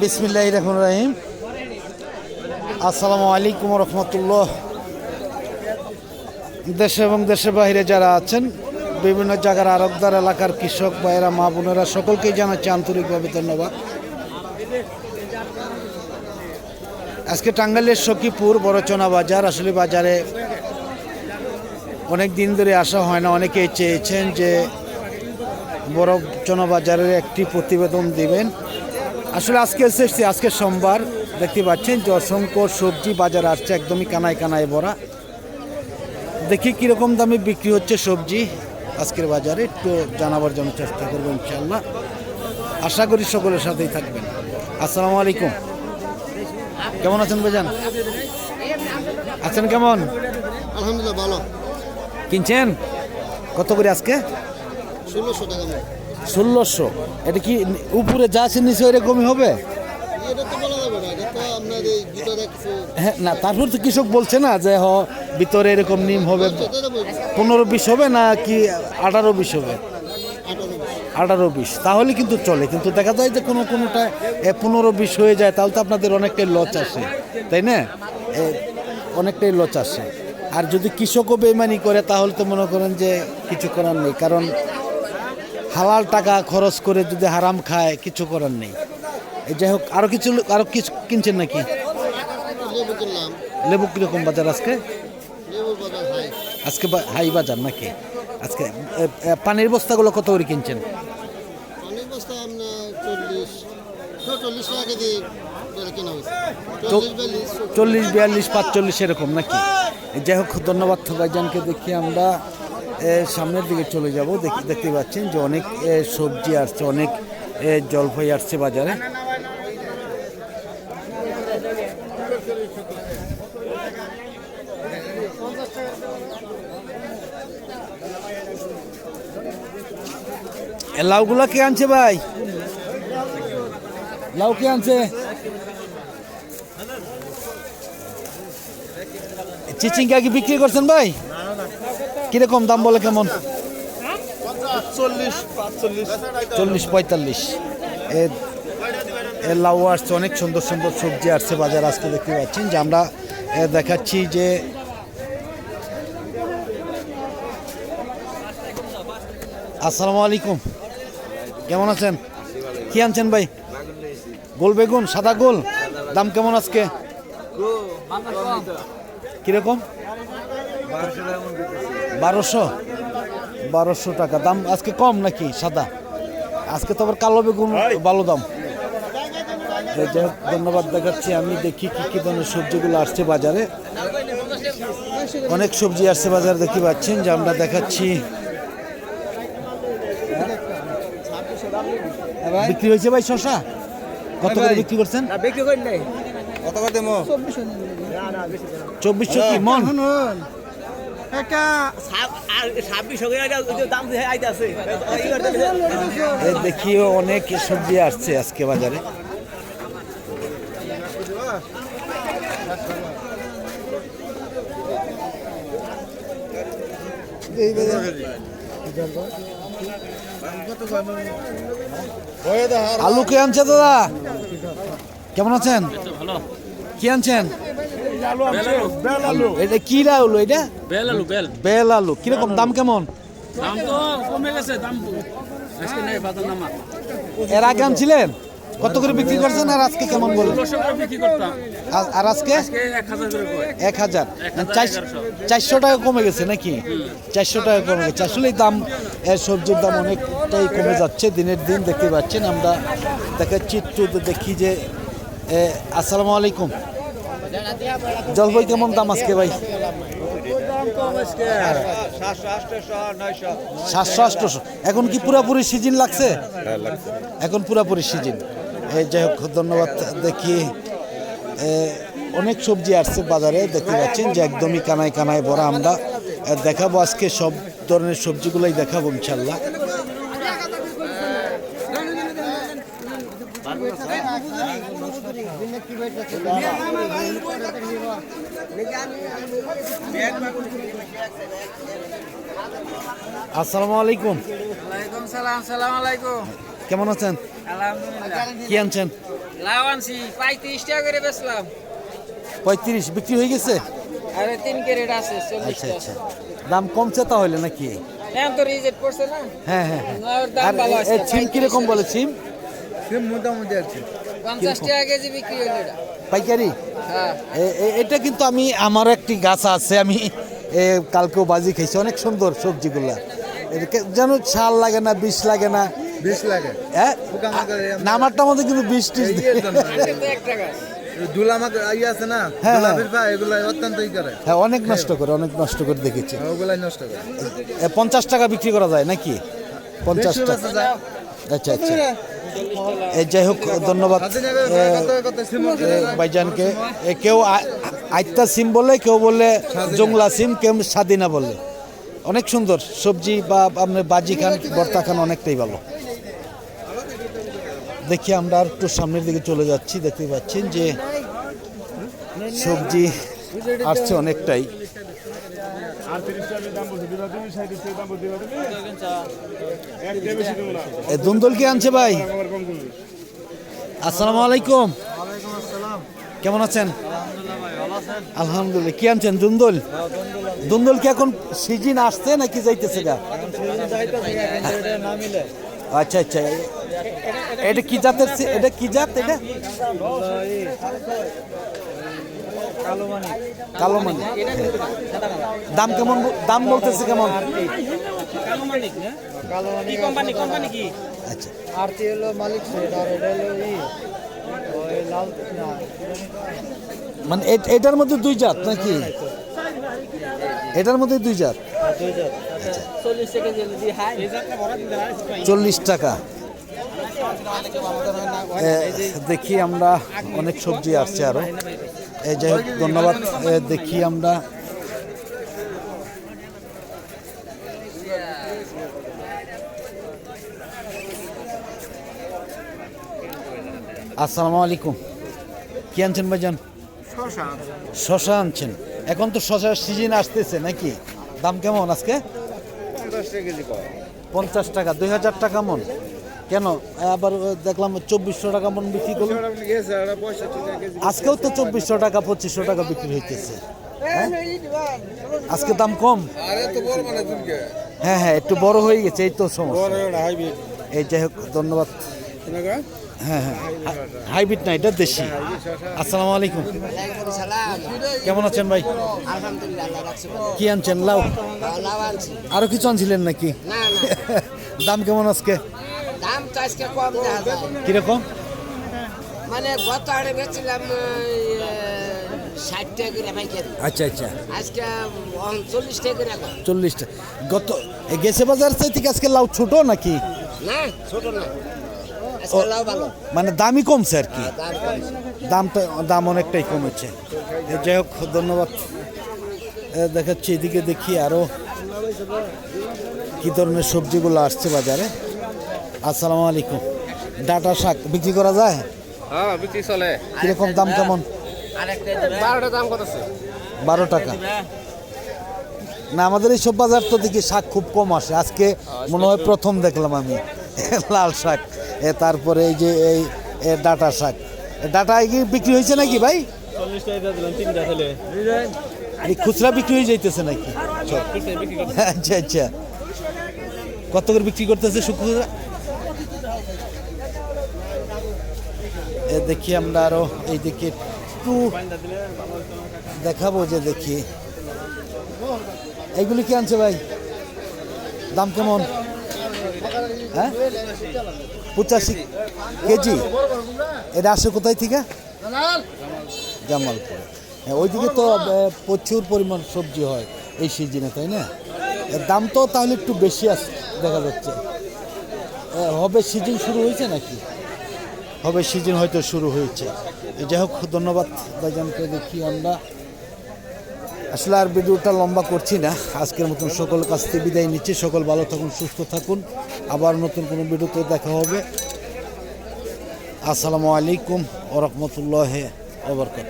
বিসমিল্লাহ রহমান রাহিম। আসসালামু আলাইকুম রহমতুল্লাহ। দেশে এবং দেশের বাইরে যারা আছেন, বিভিন্ন জায়গার আরবদার এলাকার কৃষক ভাইয়েরা, মা বোনেরা, সকলকেই জানাচ্ছি আন্তরিকভাবে ধন্যবাদ। আজকে টাঙ্গাইলের সখীপুর বড়চনা বাজার। আসলে বাজারে অনেক দিন ধরে আসা হয় না, অনেকেই চেয়েছেন যে বড়চনা বাজারের একটি প্রতিবেদন দিবেন। আসলে আজকে এসেছি আজকে সোমবার দেখতে পাচ্ছেন যে অসংখ্য সবজি বাজার আসছে একদমই কানায় কানায় ভরা। দেখি কীরকম দামে বিক্রি হচ্ছে সবজি আজকের বাজারে একটু জানাবার জন্য চেষ্টা করব ইনশাল্লাহ আশা করি সকলের সাথেই থাকবেন। আসসালামু আলাইকুম। কেমন আছেন ভাইজান? আছেন কেমন? আলহামদুলিল্লাহ ভালো। কিনছেন? কত করে আজকে? ষোলোশো এটা কি উপরে যা আছে নিচে এরকমই হবে? হ্যাঁ না তারপর তো কৃষক বলছে না যে হ ভিতরে এরকম নিম হবে। পনেরো বিশ হবে না কি আঠারো বিশ হবে? আঠারো বিশ। তাহলে কিন্তু চলে কিন্তু দেখা যায় যে কোনো কোনোটা পনেরো বিশ হয়ে যায় তাহলে তো আপনাদের অনেকটাই লচ আসে তাই না? অনেকটাই লচ আসে। আর যদি কৃষকও বেমানি করে তাহলে তো মনে করেন যে কিছু করার নেই কারণ হালাল টাকা খরচ করে যদি হারাম খায় কিছু করার নেই। এই যাই হোক আরও কিছু আরও কিছু কিনছেন নাকি? লেবু কীরকম বাজার আজকে? আজকে হাই বাজার নাকি? আজকে পানির বস্তাগুলো কত করে কিনছেন? চল্লিশ বিয়াল্লিশ পাঁচচল্লিশ এরকম নাকি? যাই হোক ধন্যবাদ ভাইজানকে দেখি আমরা। সামনের দিকে চলে যাব। দেখি, দেখতে পাচ্ছেন যে অনেক সবজি আসছে, অনেক জলপাই আসছে বাজারে। লাউগুলা কে আনছে ভাই? লাউ কে আনছে? চিচিঙ্গা কি বিক্রি করছেন ভাই? কীরকম দাম বলে কেমন? চল্লিশ চল্লিশ পঁয়তাল্লিশ। এ এ লাউ আসছে অনেক সুন্দর সুন্দর সবজি আসছে বাজার আজকে দেখতে পাচ্ছেন যে আমরা এ, দেখাচ্ছি যে আসসালামু আলাইকুম। কেমন আছেন? কি আনছেন ভাই? গোল বেগুন সাদা গোল। দাম কেমন আজকে? কীরকম? বারোশো? বারোশো টাকা। দাম আজকে কম নাকি সাদা? আজকে তো আবার কালো বেগুন ভালো দাম। ধন্যবাদ দেখাচ্ছি। আমি দেখি কি কি ধরনের সবজিগুলো আসছে বাজারে। অনেক সবজি আসছে বাজারে দেখতে পাচ্ছেন যে আমরা দেখাচ্ছি। বিক্রি হয়েছে ভাই শশা কত করে বিক্রি করছেন? বিক্রি করি নাই। কত করে দেবো? চব্বিশশো কি মন? একটা ছাব্বিশ হয়ে দাম আইতে আছে। এ দেখি অনেক সবজি আসছে আজকে বাজারে। আলু কে আনছে দাদা? কেমন আছেন? কি আনছেন? এটা কি আলু এটা? Bell bell. বেল কীরকম দাম কেমন? দাম তো কমে গেছে দাম আজকে নেই বাজার নামা। এর আগে আনছিলেন? কত করে বিক্রি করছেন আর আজকে কেমন বলেন ষোলোশো করে বিক্রি করতাম। আর- আর আজকে? এক হাজার হাজার। চারশো চারশো টাকা কমে গেছে নাকি? চারশো টাকা কমে গেছে। আসলেই দাম সবজির দাম অনেকটাই কমে যাচ্ছে দিনের দিন দেখতে পাচ্ছেন আমরা দেখাচ্ছি একটু দেখি যে এ, আসসালামু আলাইকুম। জলপাই কেমন দাম আজকে ভাই? সাতশো আটশোশো এখন কি পুরাপুরি সিজন লাগছে? এখন পুরাপুরি সিজন। এই যাই হোক, ধন্যবাদ দেখি। অনেক সবজি আসছে বাজারে, দেখতে পাচ্ছেন যে একদমই কানায় কানায় ভরা আমরা। দেখাবো আজকে সব ধরনের সবজিগুলোই দেখাবো ইনশাল্লাহ। আসসালামু আলাইকুম। ওয়ালাইকুম সালাম সালাম আলাইকুম। কেমন আছেন? আলহামদুলিল্লাহ। কি আনছেন? লাউ আনছি পঁয়ত্রিশ টাকা করে বেচলাম। বিক্রি হয়ে গেছে? আরে ক্যারেট আছে আচ্ছা আচ্ছা। দাম কমছে তাহলে নাকি? এখন তো রিজেক্ট করছে না? হ্যাঁ হ্যাঁ হ্যাঁ। দাম ভালো আছে সিম কীরকম বলে সিম মোটামুটি আছে। পঞ্চাশ টাকা কেজি বিক্রি হলো এটা। পাইকারি? হ্যাঁ। এটা কিন্তু আমি আমার একটি গাছ আছে আমি এ, কালকেও বাজি খেয়েছি অনেক সুন্দর সবজিগুলা। যেন ছাল লাগে না বিষ লাগে না। বিশ লাগে। হ্যাঁ এই মধ্যে কিন্তু বিষ এক দুলামাক ইয়ে আছে না? হ্যাঁ, পা এগুলো অত্যন্ত করে। হ্যাঁ অনেক নষ্ট করে অনেক নষ্ট করে দেখেছি। ওগুলাই নষ্ট করে। পঞ্চাশ টাকা বিক্রি করা যায় নাকি? পঞ্চাশ টাকা আচ্ছা আচ্ছা। যাই হোক, ধন্যবাদ ভাইজানকে। কেউ আ- আইত্তা সিম বলে কেউ বলে জংলা সিম, কেউ স্বাধীনা বলে অনেক সুন্দর, সবজি বা আপনার বাজি খান, ভর্তা খান অনেকটাই ভালো। দেখি আমরা একটু সামনের দিকে চলে যাচ্ছি, দেখতে পাচ্ছেন যে সবজি আসছে অনেকটাই। এ দুন্দল কি আনছে ভাই? আসসালামু আলাইকুম। কেমন আছেন? আলহামদুলিল্লাহ। কি আনছেন, দুন্দল? দুন্দল কি এখন সিজন আসছে নাকি যাইতেছে গা? আচ্ছা আচ্ছা। এটা কি জাতের এটা কি জাত এটা? কালো মানি। দাম কেমন দাম বলতেছে কেমন? কি কোম্পানি কোম্পানি কি? আচ্ছা। আরতি হলো মালিক মানে এ- এটার মধ্যে দুই জাত নাকি? এটার মধ্যে দুই জাত। চল্লিশ টাকা কেজি হাই। চল্লিশ টাকা। এ, দেখি আমরা অনেক সবজি আসছে আরও। যাই হোক ধন্যবাদ দেখি আমরা। আসসালামু আলাইকুম। কি আনছেন ভাইজান? শশা আনছেন। এখন তো শশার সিজন আসতেছে নাকি? দাম কেমন আজকে? পঞ্চাশ টাকা দুই হাজার টাকা মন। কেন? আবার দেখলাম চব্বিশশো টাকা মন বিক্রি করল। আজকেও তো চব্বিশশো টাকা পঁচিশশো টাকা বিক্রি হইতেছে। হ্যাঁ? আজকে দাম কম? হ্যাঁ হ্যাঁ একটু বড় হয়ে গেছে এই তো সমস্যা। এই যাই হোক ধন্যবাদ। হ্যাঁ হ্যাঁ হাইব্রিড না এটা দেশি। আসসালামু আলাইকুম। কেমন আছেন ভাই। কি আনছেন? লাউ? আরও কিছু আনছিলেন নাকি? দাম কেমন আজকে? আজকে কম দেখা যায়। কীরকম? মানে গত আড়ে বেচছিলাম ষাট টাকা করে পাইকারি। আচ্ছা আচ্ছা। আজকে চল্লিশ টাকা করে এখন। চল্লিশটা গত গেছে বাজার চাইতে কি আজকে লাউ ছোট নাকি? না ছোট না। মানে দামই কমছে আর কি? দাম কম দামটা দাম অনেকটাই কমেছে। যাই হোক ধন্যবাদ। দেখাচ্ছি এদিকে দেখি আরও কি ধরনের সবজিগুলো আসছে বাজারে। আসসালামু আলাইকুম। ডাটা শাক বিক্রি করা যায়? হ্যাঁ বিক্রি চলে। কীরকম দাম কেমন? বারোটা দাম কত আছে? বারো টাকা। না আমাদের এই সব বাজার তো দেখি শাক খুব কম আসে। আজকে মনে হয় প্রথম দেখলাম আমি। লাল শাক এ তারপরে এই যে এই এ ডাটা শাক। ডাটা কি বিক্রি হয়েছে নাকি ভাই? এই খুচরা বিক্রি হয়ে যাইতেছে নাকি? আচ্ছা আচ্ছা কত করে বিক্রি করতেছে শুক্ররা দেখি আমরা আরও এইদিকে একটু দেখাবো যে দেখি। এইগুলি কি আনছে ভাই? দাম কেমন? হ্যাঁ? পঁচাশি কেজি। এটা আসে কোথায় থেকে? জামালপুর। হ্যাঁ ওইদিকে তো প্রচুর পরিমাণ সবজি হয় এই সিজনে, তাই না? দাম তো তাহলে একটু বেশি আছে, দেখা যাচ্ছে। হবে সিজন শুরু হয়েছে নাকি? হবে সিজন হয়তো শুরু হয়েছে। যাই হোক, ধন্যবাদ ভাইজানকে দেখি আমরা। আসলে আর ভিডিওটা লম্বা করছি না। আজকের মতন সকল কাছ থেকে বিদায় নিচ্ছি। সকল ভালো থাকুন, সুস্থ থাকুন। আবার নতুন কোনো ভিডিওতে দেখা হবে। আসসালামু আলাইকুম ওরহমতুল্লাহ রহমতুল্লাহ ওবরকাত